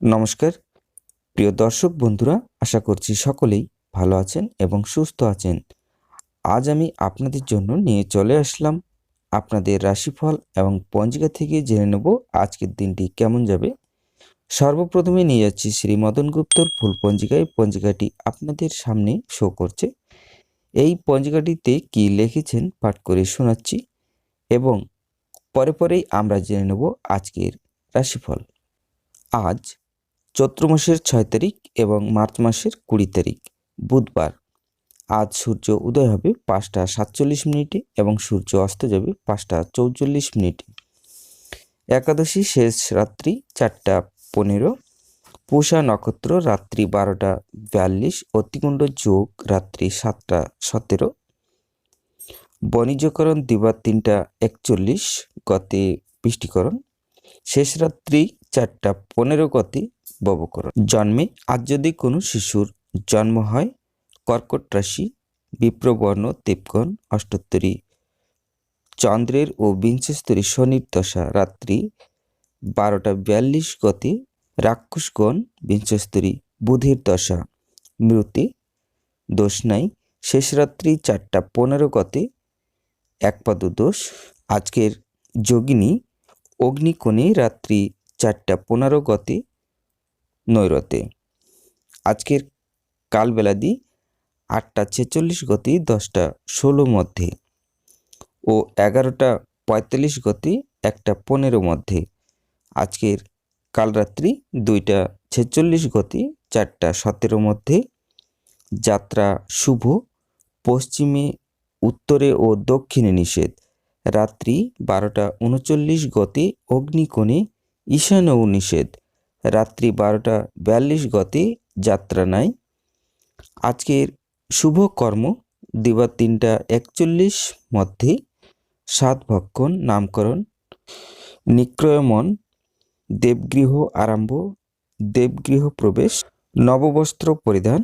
নমস্কার। প্রিয় দর্শক বন্ধুরা, আশা করছি সকলেই ভালো আছেন এবং সুস্থ আছেন। আজ আমি আপনাদের জন্য নিয়ে চলে আসলাম আপনাদের রাশিফল এবং পঞ্জিকা থেকে জেনে নেব আজকের দিনটি কেমন যাবে। সর্বপ্রথমে নিয়ে যাচ্ছি শ্রী মদন গুপ্তর ফুল পঞ্জিকায়। পঞ্জিকাটি আপনাদের সামনে শো করছে। এই পঞ্জিকাটিতে কি লিখেছেন পাঠ করে শোনাচ্ছি এবং পরে পরেই আমরা জেনে নেব আজকের রাশিফল। আজ চৈত্র মাসের ছয় তারিখ এবং মার্চ মাসের কুড়ি তারিখ, বুধবার। আজ সূর্য উদয় হবে পাঁচটা সাতচল্লিশ মিনিটে এবং সূর্য অস্ত যাবে পাঁচটা চৌচল্লিশ মিনিটে। একাদশী শেষ রাত্রি চারটা পনেরো, পূষা নক্ষত্র রাত্রি বারোটা বিয়াল্লিশ, অতিকুণ্ড যোগ রাত্রি সাতটা সতেরো বণিজ্যকরণ দিবা তিনটা একচল্লিশ, গতে বৃষ্টিকরণ শেষ রাত্রি চারটা পনেরো গতে ববকরণ। জন্মে আজ যদি কোনো শিশুর জন্ম হয়, কর্কট রাশি, বিপ্রবর্ণ, দেবগণ, অষ্টোত্তরী, চন্দ্রের ও বিংশস্তরী শনির দশা রাত্রি বারোটা বিয়াল্লিশ গতি রাক্ষসগণ, বিংশস্তরী বুধের দশা মৃতে দোষ নাই, শেষ রাত্রি চারটা পনেরো গতে একপাদু দোষ। আজকের যোগিনী অগ্নিকোণে রাত্রি চারটা পনেরো গতে নৈরতে। আজকের কালবেলাদি আটটা ছেচল্লিশ গতি দশটা ষোলো মধ্যে ও এগারোটা পঁয়তাল্লিশ গতি একটা পনেরো মধ্যে। আজকের কালরাত্রি দুইটা ছেচল্লিশ গতি চারটা সতেরো মধ্যে। যাত্রা শুভ, পশ্চিমে, উত্তরে ও দক্ষিণে নিষেধ। রাত্রি বারোটা উনচল্লিশ গতে অগ্নিকোণে ঈশানও নিষেধ রাত্রি বারোটা বিয়াল্লিশ গতে যাত্রা নাই। আজকের শুভ কর্ম দিবা তিনটা একচল্লিশ মধ্যে সাত ভক্ষণ নামকরণ। নিক্রয়মন দেবগৃহ আরম্ভ, দেবগৃহ প্রবেশ, নববস্ত্র পরিধান,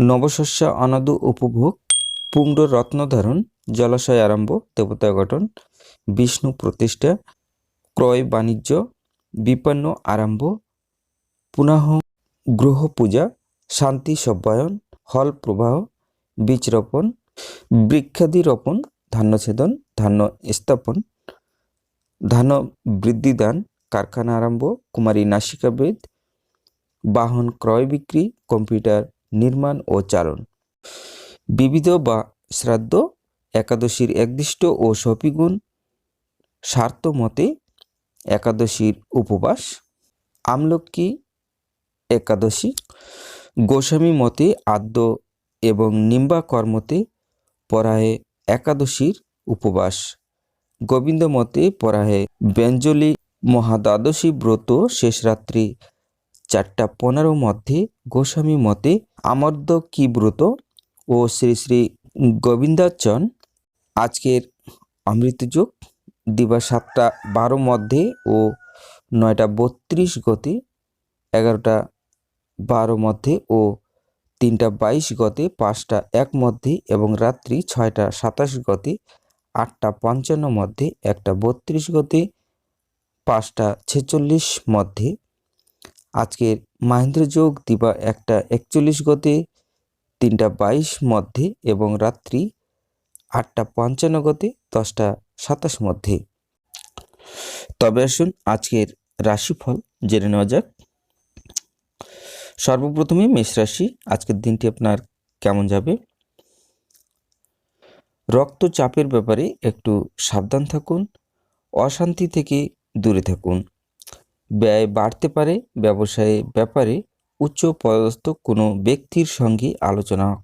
নবশস্য অনাদু উপভোগ, পুণ্ড রত্নধারণ জলাশয় আরম্ভ, দেবতা গঠন, বিষ্ণু প্রতিষ্ঠা, ক্রয় বাণিজ্য, বিপন্ন আরম্ভ পুনঃ গ্রহ পূজা, শান্তি সব্বায়ন, হল প্রবাহ, বীজ রোপণ, বৃক্ষাদি রোপণ ধান্যছেদন ধান্য স্থাপন ধান বৃদ্ধিদান কারখানা আরম্ভ, কুমারী নাসিকাবেদ বাহন ক্রয় বিক্রি, কম্পিউটার নির্মাণ ও চালন। বিবিধ বা শ্রাদ্ধ একাদশীর একদিষ্ট ও সপিগুণ স্বার্থ মতে একাদশীর উপবাস। আমলক্কি একাদশী গোস্বামী মতে আদ্য এবং নিম্বা কর্মতে পরাহে একাদশীর উপবাস। গোবিন্দ মতে পরাহে ব্যঞ্জলি মহাদ্বাদশী ব্রত শেষ রাত্রি চারটা পনেরো মধ্যে গোস্বামী মতে আমর্দ কি ব্রত ও শ্রী শ্রী গোবিন্দাচন আজকের অমৃতযোগ দিবা সাতটা বারো মধ্যে ও নয়টা বত্রিশ গতে, এগারোটা বারো মধ্যে ও তিনটা বাইশ গতে, পাঁচটা এক মধ্যে এবং রাত্রি ছয়টা সাতাশ গতে, আটটা পঞ্চান্ন মধ্যে, একটা বত্রিশ গতে, পাঁচটা ছেচল্লিশ মধ্যে। আজকের মাহেন্দ্র যোগ, দিবা একটা একচল্লিশ গতে, তিনটা বাইশ মধ্যে এবং রাত্রি আটটা পঞ্চান্ন গতে, দশটা সাতাশ মধ্যে। তবে আসুন আজকের রাশিফল জেনে নেওয়া যাক। সর্বপ্রথমে মেষ রাশি, আজকের দিনটি আপনার কেমন যাবে? রক্তচাপের ব্যাপারে একটু সাবধান থাকুন, অশান্তি থেকে দূরে থাকুন। ব্যয় বাড়তে পারে, ব্যবসায়ে ব্যাপারে উচ্চ পদস্থ কোনো ব্যক্তির সঙ্গে আলোচনা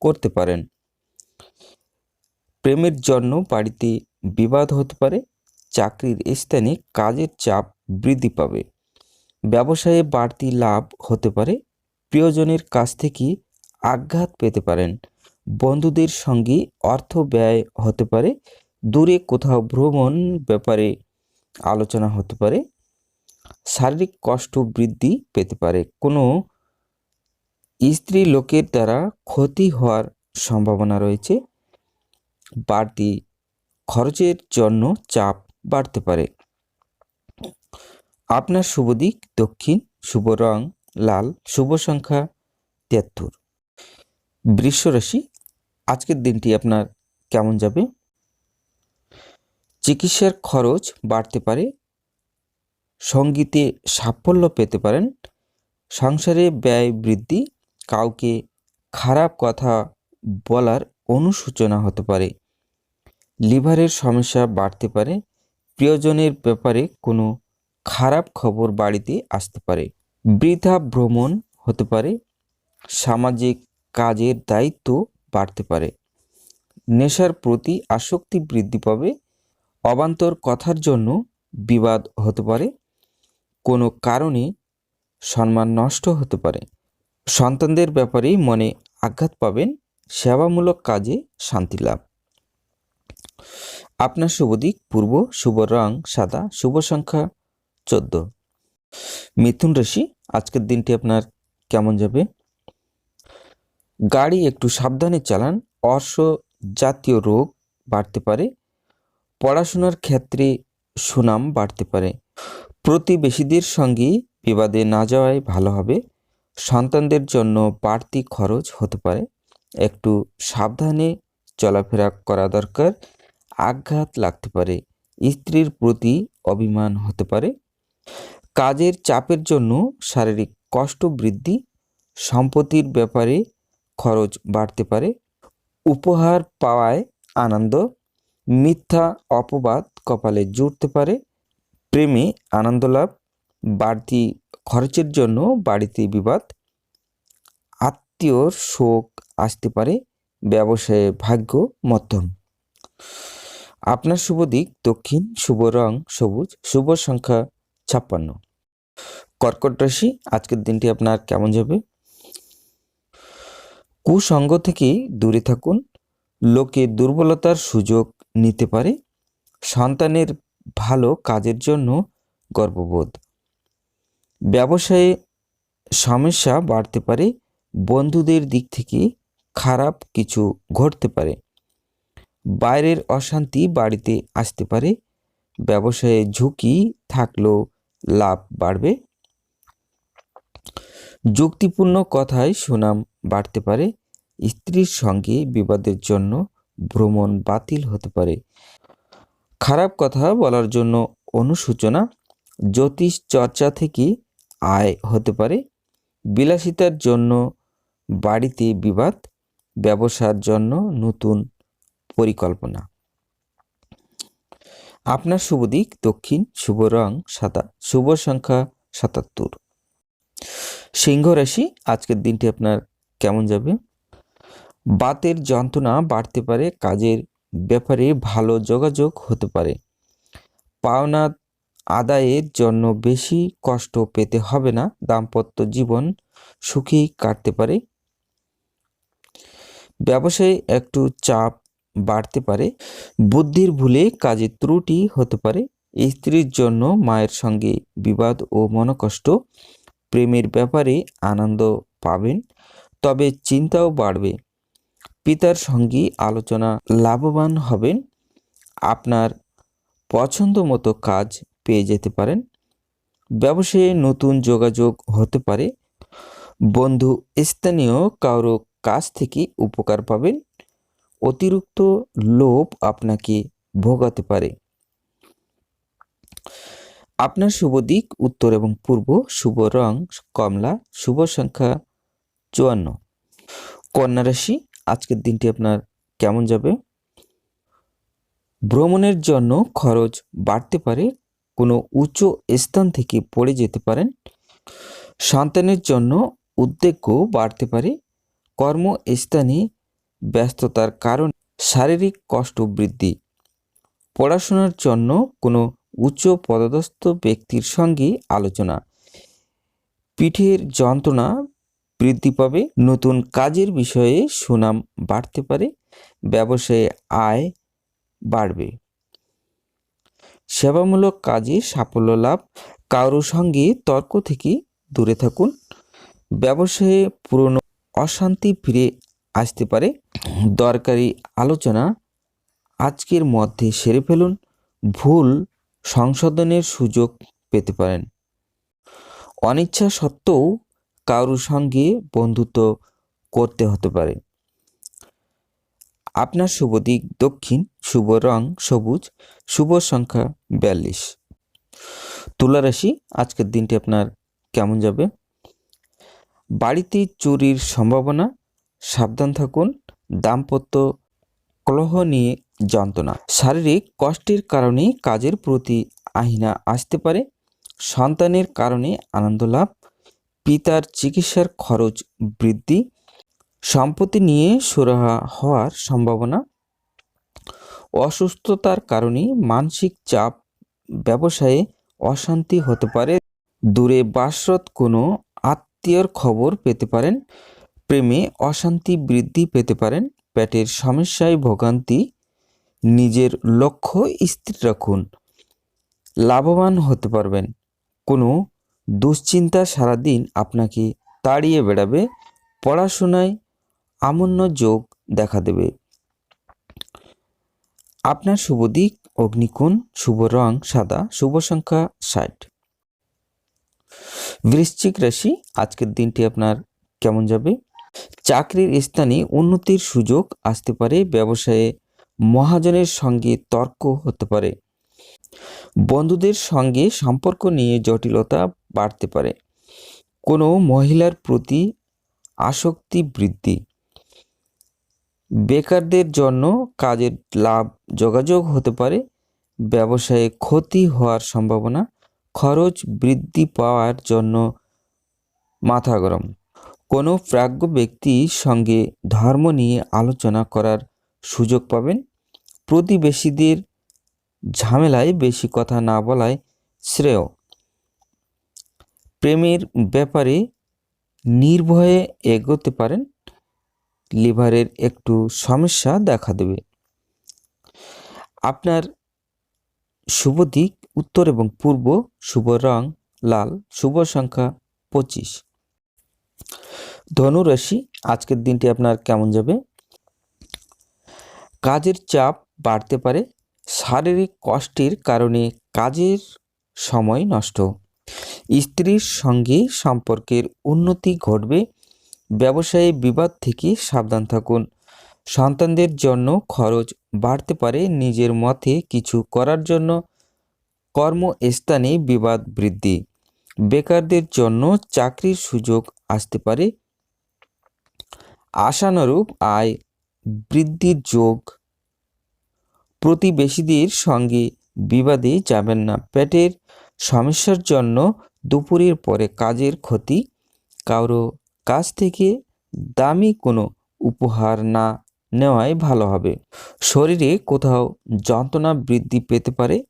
করতে পারেন। প্রেমের জন্য বাড়িতে বিবাদ হতে পারে, চাকরির স্থানে কাজের চাপ বৃদ্ধি পাবে। ব্যবসায়ে বাড়তি লাভ হতে পারে, প্রিয়জনের কাছ থেকে আঘাত পেতে পারেন। বন্ধুদের সঙ্গে অর্থ ব্যয় হতে পারে, দূরে কোথাও ভ্রমণ ব্যাপারে আলোচনা হতে পারে, শারীরিক কষ্ট বৃদ্ধি পেতে পারে। কোনো স্ত্রী লোকের দ্বারা ক্ষতি হওয়ার সম্ভাবনা রয়েছে। বাড়তি খরচের জন্য চাপ বাড়তে পারে। আপনার শুভ দিক, দক্ষিণ, শুভ রং, লাল, শুভ সংখ্যা তিয়াত্তর বৃষ রাশি আজকের দিনটি আপনার কেমন যাবে? চিকিৎসার খরচ বাড়তে পারে, সঙ্গীতে সাফল্য পেতে পারেন, সংসারে ব্যয় বৃদ্ধি, কাউকে খারাপ কথা বলার অনুসূচনা হতে পারে। লিভারের সমস্যা বাড়তে পারে। প্রিয়জনের ব্যাপারে কোনো খারাপ খবর বাড়িতে আসতে পারে। বৃথা ভ্রমণ হতে পারে। সামাজিক কাজের দায়িত্ব বাড়তে পারে। নেশার প্রতি আসক্তি বৃদ্ধি পাবে। অবান্তর কথার জন্য বিবাদ হতে পারে। কোনো কারণে সম্মান নষ্ট হতে পারে। সন্তানদের ব্যাপারে মনে আঘাত পাবেন। সেবামূলক কাজে শান্তি লাভ। আপনার শুভ দিক, পূর্ব শুভ রং সাদা, শুভ সংখ্যা চোদ্দ। মিথুন রাশি, আজকের দিনটি আপনার কেমন যাবে? গাড়ি একটু সাবধানে চালান, অর্শ জাতীয় রোগ বাড়তে পারে, পড়াশোনার ক্ষেত্রে সুনাম বাড়তে পারে। প্রতিবেশীদের সঙ্গে বিবাদে না যাওয়াই ভালো হবে, সন্তানদের জন্য বাড়তি খরচ হতে পারে। একটু সাবধানে চলাফেরা করা দরকার। আঘাত লাগতে পারে, স্ত্রীর প্রতি অভিমান হতে পারে। কাজের চাপের জন্য শারীরিক কষ্ট বৃদ্ধি, সম্পত্তির ব্যাপারে খরচ বাড়তে পারে, উপহার পাওয়ায় আনন্দ, মিথ্যা অপবাদ কপালে জুড়তে পারে, প্রেমে আনন্দ লাভ, বাড়তি খরচের জন্য বাড়িতে বিবাদ আত্মীয়র শোক আসতে পারে, ব্যবসায়ে ভাগ্য মধ্যম। আপনার শুভ দিক, দক্ষিণ, শুভ রং, সবুজ, শুভ সংখ্যা ছাপ্পান্ন। কর্কট রাশি, আজকের দিনটি আপনার কেমন যাবে? কুসঙ্গ থেকে দূরে থাকুন, লোকে দুর্বলতার সুযোগ নিতে পারে, সন্তানের ভালো কাজের জন্য গর্ববোধ। ব্যবসায়ে সমস্যা বাড়তে পারে বন্ধুদের দিক থেকে খারাপ কিছু ঘটতে পারে। বাইরের অশান্তি বাড়িতে আসতে পারে। ব্যবসায়ে ঝুঁকি থাকলেও লাভ বাড়বে। যুক্তিপূর্ণ কথায় সুনাম বাড়তে পারে। স্ত্রীর সঙ্গে বিবাদের জন্য ভ্রমণ বাতিল হতে পারে। খারাপ কথা বলার জন্য অনুসূচনা জ্যোতিষ চর্চা থেকে আয় হতে পারে। বিলাসিতার জন্য বাড়িতে বিবাদ, ব্যবসার জন্য নতুন পরিকল্পনা। আপনার শুভ দিক, দক্ষিণ, শুভ রং, সাদা, শুভ সংখ্যা সাতাত্তর। সিংহ রাশি, আজকের দিনটি আপনার কেমন যাবে? বাতের যন্ত্রণা বাড়তে পারে, কাজের ব্যাপারে ভালো যোগাযোগ হতে পারে। পাওনা আদায়ের জন্য বেশি কষ্ট পেতে হবে না, দাম্পত্য জীবন সুখী কাটতে পারে। ব্যবসায় একটু চাপ বাড়তে পারে, বুদ্ধির ভুলে কাজে ত্রুটি হতে পারে, স্ত্রীর জন্য মায়ের সঙ্গে বিবাদ ও মনকষ্ট, প্রেমের ব্যাপারে আনন্দ পাবেন, তবে চিন্তাও বাড়বে। পিতার সঙ্গে আলোচনা লাভবান হবেন, আপনার পছন্দ মতো কাজ পেয়ে যেতে পারেন, ব্যবসায়ে নতুন যোগাযোগ হতে পারে, বন্ধু স্থানীয় কারও কাছ থেকে উপকার পাবেন। অতিরিক্ত লোভ আপনাকে ভোগাতে পারে। আপনার শুভ দিক, উত্তর এবং পূর্ব, শুভ রং, কমলা, শুভ সংখ্যা চুয়ান্ন। কন্যা রাশি, আজকের দিনটি আপনার কেমন যাবে? ভ্রমণের জন্য খরচ বাড়তে পারে, কোনো উচ্চ স্থান থেকে পড়ে যেতে পারেন। সন্তানের জন্য উদ্বেগও বাড়তে পারে কর্মস্থানে ব্যস্ততার কারণ শারীরিক কষ্ট বৃদ্ধি। পড়াশোনার জন্য কোনো উচ্চ পদস্থ ব্যক্তির সঙ্গে আলোচনা। পিঠের যন্ত্রণা বৃদ্ধি পাবে। নতুন কাজের বিষয়ে সুনাম বাড়তে পারে। ব্যবসায়ে আয় বাড়বে। সেবামূলক কাজে সাফল্য লাভ। কারও সঙ্গে তর্ক থেকে দূরে থাকুন। ব্যবসায়ে পুরনো অশান্তি ফিরে আসতে পারে। দরকারি আলোচনা আজকের মধ্যে সেরে ফেলুন। ভুল সংশোধনের সুযোগ পেতে পারেন। অনিচ্ছা সত্ত্বেও কারোর সঙ্গে বন্ধুত্ব করতে হতে পারে। আপনার শুভ দিক দক্ষিণ, শুভ রং সবুজ, শুভ সংখ্যা বিয়াল্লিশ। তুলা রাশি, আজকের দিনটি আপনার কেমন যাবে? বাড়িতে চুরির সম্ভাবনা, সাবধান থাকুন, দাম্পত্য কলহ নিয়ে যন্ত্রণা। শারীরিক কষ্টের কারণে কাজের প্রতি আহিনা আসতে পারে, সন্তানের কারণে আনন্দ লাভ, পিতার চিকিৎসার খরচ বৃদ্ধি, সম্পত্তি নিয়ে সুরাহা হওয়ার সম্ভাবনা, অসুস্থতার কারণে মানসিক চাপ, ব্যবসায়ে অশান্তি হতে পারে। দূরে বাসরত কোনো আত্মীয়র খবর পেতে পারেন, প্রেমে অশান্তি বৃদ্ধি পেতে পারেন, পেটের সমস্যায় ভোগান্তি, নিজের লক্ষ্য স্থির রাখুন, লাভবান হতে পারবেন। কোনো দুশ্চিন্তা সারাদিন আপনাকে তাড়িয়ে বেড়াবে, পড়াশোনায় আমন্য যোগ দেখা দেবে। আপনার শুভ দিক অগ্নিকোণ শুভ রং, সাদা, শুভ সংখ্যা ষাট। বৃশ্চিক রাশি, আজকের দিনটি আপনার কেমন যাবে? চাকরির স্থানে উন্নতির সুযোগ আসতে পারে, ব্যবসায়ে মহাজনের সঙ্গে তর্ক হতে পারে। বন্ধুদের সঙ্গে সম্পর্ক নিয়ে জটিলতা বাড়তে পারে। কোনো মহিলার প্রতি আসক্তি বৃদ্ধি। বেকারদের জন্য কাজের লাভ যোগাযোগ হতে পারে, ব্যবসায়ে ক্ষতি হওয়ার সম্ভাবনা খরচ বৃদ্ধি পাওয়ার জন্য মাথা গরম। কোনো প্রাজ্ঞ ব্যক্তির সঙ্গে ধর্ম নিয়ে আলোচনা করার সুযোগ পাবেন। প্রতিবেশীদের ঝামেলায় বেশি কথা না বলায় শ্রেয়। প্রেমের ব্যাপারে নির্ভয়ে এগোতে পারেন, লিভারের একটু সমস্যা দেখা দেবে। আপনার শুভ দিক। উত্তর এবং পূর্ব শুভ রং লাল, শুভ সংখ্যা পঁচিশ। ধনুরাশি আজকের দিনটি আপনার কেমন যাবে? কাজের চাপ বাড়তে পারে, শারীরিক কষ্টের কারণে কাজের সময় নষ্ট। স্ত্রীর সঙ্গে সম্পর্কের উন্নতি ঘটবে, ব্যবসায়ী বিবাদ থেকে সাবধান থাকুন। সন্তানদের জন্য খরচ বাড়তে পারে, নিজের মতে কিছু করার জন্য কর্মস্থানে বিবাদ বৃদ্ধি। বেকারদের জন্য চাকরির সুযোগ আসতে পারে। আশানুরূপ আয় বৃদ্ধির যোগ। প্রতিবেশীদের সঙ্গে বিবাদে যাবেন না। পেটের সমস্যার জন্য দুপুরের পরে কাজের ক্ষতি। কারও কাছ থেকে দামি কোনো উপহার না নেওয়াই ভালো হবে। শরীরে কোথাও যন্ত্রণা বৃদ্ধি পেতে পারে।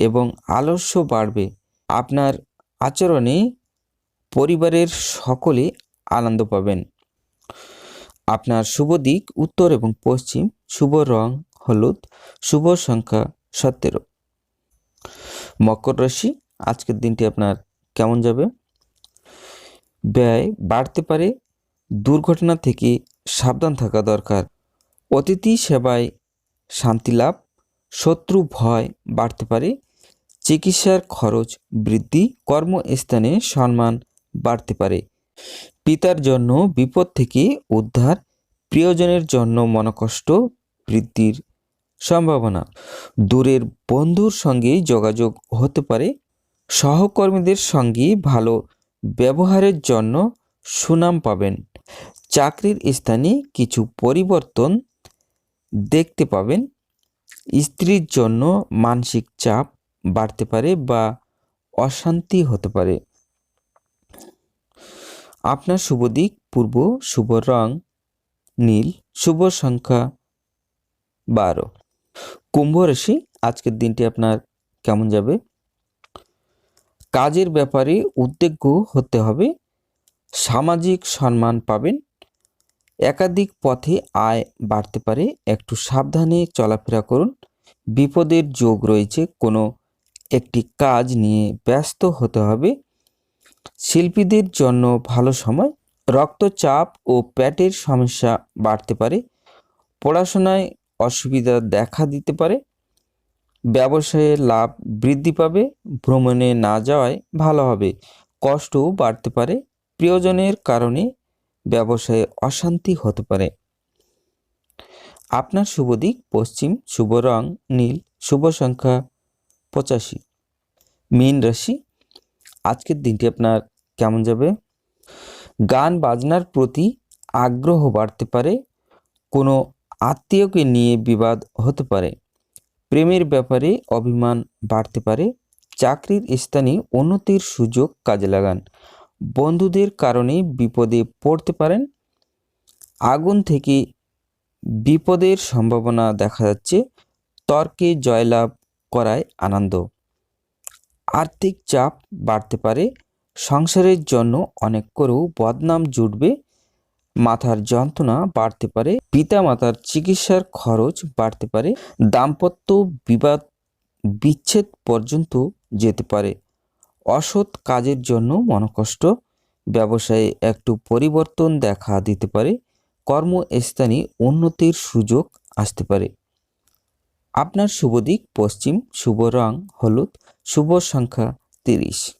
এবং আলস্য বাড়বে। আপনার আচরণে পরিবারের সকলে আনন্দ পাবেন। আপনার শুভ দিক উত্তর এবং পশ্চিম, শুভ রং, হলুদ, শুভ সংখ্যা সতেরো। মকর রাশি, আজকের দিনটি আপনার কেমন যাবে? ব্যয় বাড়তে পারে, দুর্ঘটনা থেকে সাবধান থাকা দরকার। অতিথি সেবায় শান্তি লাভ, শত্রু ভয় বাড়তে পারে চিকিৎসার খরচ বৃদ্ধি, কর্মস্থানে সম্মান বাড়তে পারে। পিতার জন্য বিপদ থেকে উদ্ধার, প্রিয়জনের জন্য মনকষ্ট বৃদ্ধির সম্ভাবনা। দূরের বন্ধুর সঙ্গে যোগাযোগ হতে পারে। সহকর্মীদের সঙ্গে ভালো ব্যবহারের জন্য সুনাম পাবেন। চাকরির স্থানে কিছু পরিবর্তন দেখতে পাবেন। স্ত্রীর জন্য মানসিক চাপ বাড়তে পারে বা অশান্তি হতে পারে। আপনার শুভ দিক, পূর্ব শুভ রং, নীল শুভ সংখ্যা বারো। কুম্ভ রাশি, আজকের দিনটি আপনার কেমন যাবে? কাজের ব্যাপারে উদ্যোগ্য হতে হবে, সামাজিক সম্মান পাবেন, একাধিক পথে আয় বাড়তে পারে, একটু সাবধানে চলাফেরা করুন, বিপদের যোগ রয়েছে কোনো একটি কাজ নিয়ে ব্যস্ত হতে হবে। শিল্পীদের জন্য ভালো সময়, রক্তচাপ ও পেটের সমস্যা বাড়তে পারে, পড়াশোনায় অসুবিধা দেখা দিতে পারে, ব্যবসায়ে লাভ বৃদ্ধি পাবে, ভ্রমণে না যাওয়ায় ভালো হবে, কষ্টও বাড়তে পারে, প্রিয়জনের কারণে ব্যবসায়ে অশান্তি হতে পারে। আপনার শুভ দিক, পশ্চিম শুভ রং, নীল, শুভ সংখ্যা। পঁচাশি। মীন রাশি, আজকের দিনটি আপনার কেমন যাবে? গান বাজনার প্রতি আগ্রহ বাড়তে পারে, কোনো আত্মীয়কে নিয়ে বিবাদ হতে পারে, প্রেমের ব্যাপারে অভিমান বাড়তে পারে, চাকরির স্থানে উন্নতির সুযোগ কাজে লাগান, বন্ধুদের কারণে বিপদে পড়তে পারেন, আগুন থেকে বিপদের সম্ভাবনা দেখা যাচ্ছে, তর্কে জয়লাভ করায় আনন্দ। আর্থিক চাপ বাড়তে পারে, সংসারের জন্য অনেক করেও বদনাম জুটবে, মাথার যন্ত্রণা বাড়তে পারে পিতা মাতার চিকিৎসার খরচ বাড়তে পারে, দাম্পত্য বিবাদ বিচ্ছেদ পর্যন্ত যেতে পারে। অসৎ কাজের জন্য মনকষ্ট, ব্যবসায়ে একটু পরিবর্তন দেখা দিতে পারে, কর্মস্থানে উন্নতির সুযোগ আসতে পারে। আপনার শুভ দিক পশ্চিম শুভ রং হলুদ শুভ সংখ্যা তিরিশ।